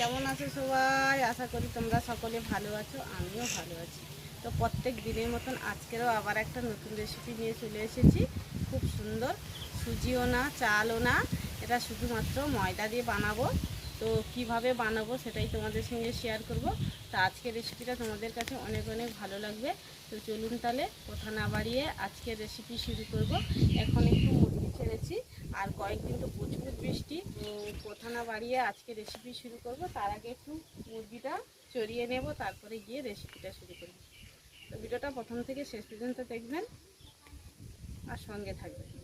কেমন আছো সবাই? আশা করি তোমরা সকলে ভালো আছো, আমিও ভালো আছি। তো প্রত্যেক দিনের মতন আজকেরও আবার একটা নতুন রেসিপি নিয়ে চলে এসেছি। খুব সুন্দর সুজিও না, চালও না, এটা শুধুমাত্র ময়দা দিয়ে বানাবো। তো কীভাবে বানাবো সেটাই তোমাদের সঙ্গে শেয়ার করব। তো আজকের রেসিপিটা তোমাদের কাছে অনেক অনেক ভালো লাগবে। তো চলুন তাহলে, কথা না বাড়িয়ে আজকের রেসিপি শুরু করব। এখন একটু ছেড়েছি। আর কয়েকদিন তো প্রচুর বৃষ্টি। কথা না বাড়িয়ে আজকে রেসিপি শুরু করব। তার আগে একটু মুরগিটা চড়িয়ে নেব, তারপরে গিয়ে রেসিপিটা শুরু করব। তো ভিডিওটা প্রথম থেকে শেষ পর্যন্ত দেখবেন। আর সঙ্গে থাকবেন।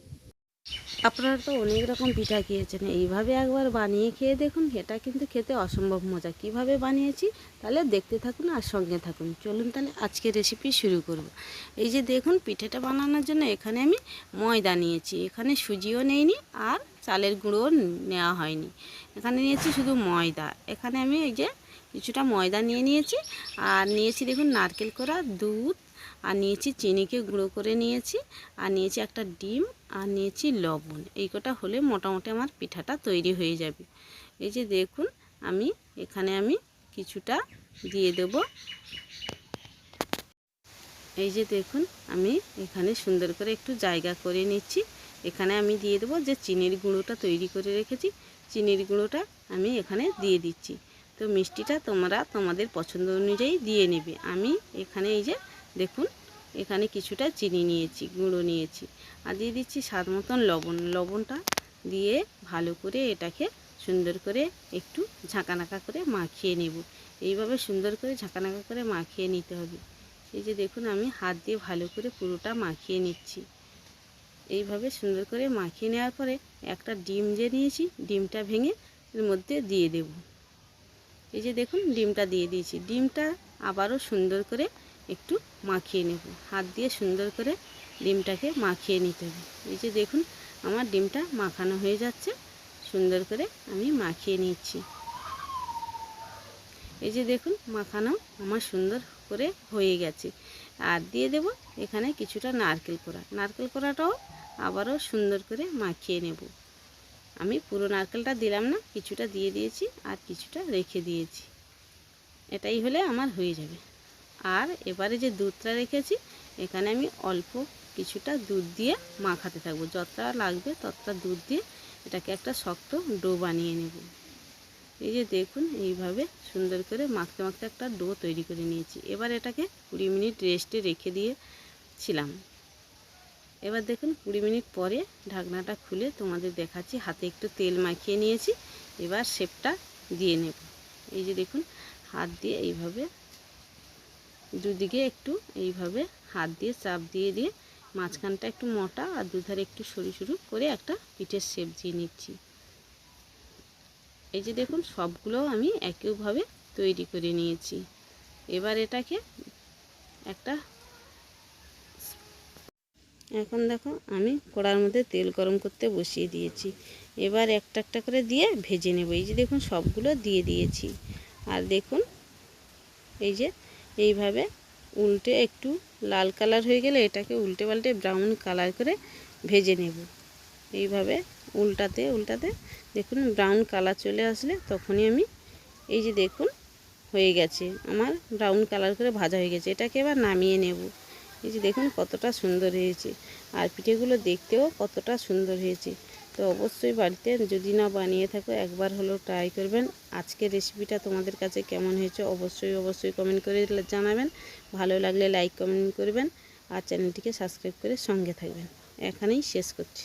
আপনারা তো অনেক রকম পিঠা খেয়েছেন, এইভাবে একবার বানিয়ে খেয়ে দেখুন, এটা কিন্তু খেতে অসম্ভব মজা। কীভাবে বানিয়েছি তাহলে দেখতে থাকুন আর সঙ্গে থাকুন। চলুন তাহলে আজকে রেসিপি শুরু করব। এই যে দেখুন, পিঠেটা বানানোর জন্য এখানে আমি ময়দা নিয়েছি। এখানে সুজিও নেইনি আর চালের গুঁড়োও নেওয়া হয়নি। এখানে নিয়েছি শুধু ময়দা। এখানে আমি এই যে কিছুটা ময়দা নিয়ে নিয়েছি। আর নিয়েছি দেখুন, নারকেল করা দুধ আর নিয়েছি চিনিকে গুঁড়ো করে নিয়েছি, আর নিয়েছি একটা ডিম, আর নিয়েছি লবণ। এই কটা হলে মোটামুটি আমার পিঠাটা তৈরি হয়ে যাবে। এই যে দেখুন, আমি এখানে আমি কিছুটা দিয়ে দেব। এই যে দেখুন, আমি এখানে সুন্দর করে একটু জায়গা করে নিচ্ছি। এখানে আমি দিয়ে দেবো যে চিনির গুঁড়োটা তৈরি করে রেখেছি। চিনির গুঁড়োটা আমি এখানে দিয়ে দিচ্ছি। তো মিষ্টিটা তোমরা তোমাদের পছন্দ অনুযায়ী দিয়ে নেবে। আমি এখানে এই যে দেখুন, এখানে কিছুটা চিনি নিয়েছি, গুঁড়ো নিয়েছি। আর দিয়ে দিচ্ছি স্বাদ মতন লবণ। লবণটা দিয়ে ভালো করে এটাকে সুন্দর করে একটু ঝাঁকানাকা করে মাখিয়ে নেব। এইভাবে সুন্দর করে ঝাঁকানাকা করে মাখিয়ে নিতে হবে। এই যে দেখুন, আমি হাত দিয়ে ভালো করে পুরোটা মাখিয়ে নিচ্ছি। এইভাবে সুন্দর করে মাখিয়ে নেওয়ার পরে একটা ডিম যে নিয়েছি, ডিমটা ভেঙে এর মধ্যে দিয়ে দেব। এই যে দেখুন, ডিমটা দিয়ে দিয়েছি। ডিমটা আবারও সুন্দর করে একটু মাখিয়ে নেব। হাত দিয়ে সুন্দর করে ডিমটাকে মাখিয়ে নিতে হবে। এই যে দেখুন, আমার ডিমটা মাখানো হয়ে যাচ্ছে। সুন্দর করে আমি মাখিয়ে নিচ্ছি। এই যে দেখুন, মাখানো আমার সুন্দর করে হয়ে গেছে। আর দিয়ে দেব এখানে কিছুটা নারকেল কোড়া। নারকেল কোড়াটাও আবারও সুন্দর করে মাখিয়ে নেব। আমি পুরো নারকেলটা দিলাম না, কিছুটা দিয়ে দিয়েছি আর কিছুটা রেখে দিয়েছি। এটাই হলে আমার হয়ে যাবে। আর এবারে যে দুধটা রেখেছি, এখানে আমি অল্প কিছুটা দুধ দিয়ে মাখাতে থাকব। যতটা লাগবে ততটা দুধ দিয়ে এটাকে একটা শক্ত ডো বানিয়ে নেব। এই যে দেখুন, এইভাবে সুন্দর করে মাখতে মাখতে একটা ডো তৈরি করে নিয়েছি। এবার এটাকে কুড়ি মিনিট রেস্টে রেখে দিয়েছিলাম। এবার দেখুন, কুড়ি মিনিট পরে ঢাকনাটা খুলে তোমাদের দেখাচ্ছি। হাতে একটু তেল মাখিয়ে নিয়েছি। এবার শেপটা দিয়ে নেব। এই যে দেখুন, হাত দিয়ে এইভাবে দুদিকে একটু এইভাবে হাত দিয়ে, চাপ দিয়ে দিয়ে মাঝখানটা একটু মোটা আর দুধারে একটু সরু সরু করে একটা পিঠের শেপ দিয়ে নিচ্ছি। এই যে দেখুন, সবগুলো আমি একইভাবে তৈরি করে নিয়েছি। এবার এটাকে একটা এখন দেখো, আমি কড়ার মধ্যে তেল গরম করতে বসিয়ে দিয়েছি। এবার একটা একটা করে দিয়ে ভেজে নেব। এই যে দেখুন, সবগুলো দিয়ে দিয়েছি। আর দেখুন, এই যে এইভাবে উল্টে একটু লাল কালার হয়ে গেলে এটাকে উল্টে পাল্টে ব্রাউন কালার করে ভেজে নেব। এইভাবে উল্টাতে উল্টাতে দেখুন ব্রাউন কালার চলে আসলে তখনই আমি এই যে দেখুন হয়ে গেছে, আমার ব্রাউন কালার করে ভাজা হয়ে গেছে। এটাকে এবার নামিয়ে নেব। এই যে দেখুন কতটা সুন্দর হয়েছে। আর পিঠেগুলো দেখতেও কতটা সুন্দর হয়েছে। তো অবশ্যই বাড়িতে যদি না বানিয়ে থাকো, একবার হলেও ট্রাই করবেন। আজকে রেসিপিটা তোমাদের কাছে কেমন হয়েছে অবশ্যই অবশ্যই কমেন্ট করে জানাবেন। ভালো লাগলে লাইক কমেন্ট করবেন। আর চ্যানেলটিকে সাবস্ক্রাইব করে সঙ্গে থাকবেন। এখানেই শেষ করছি।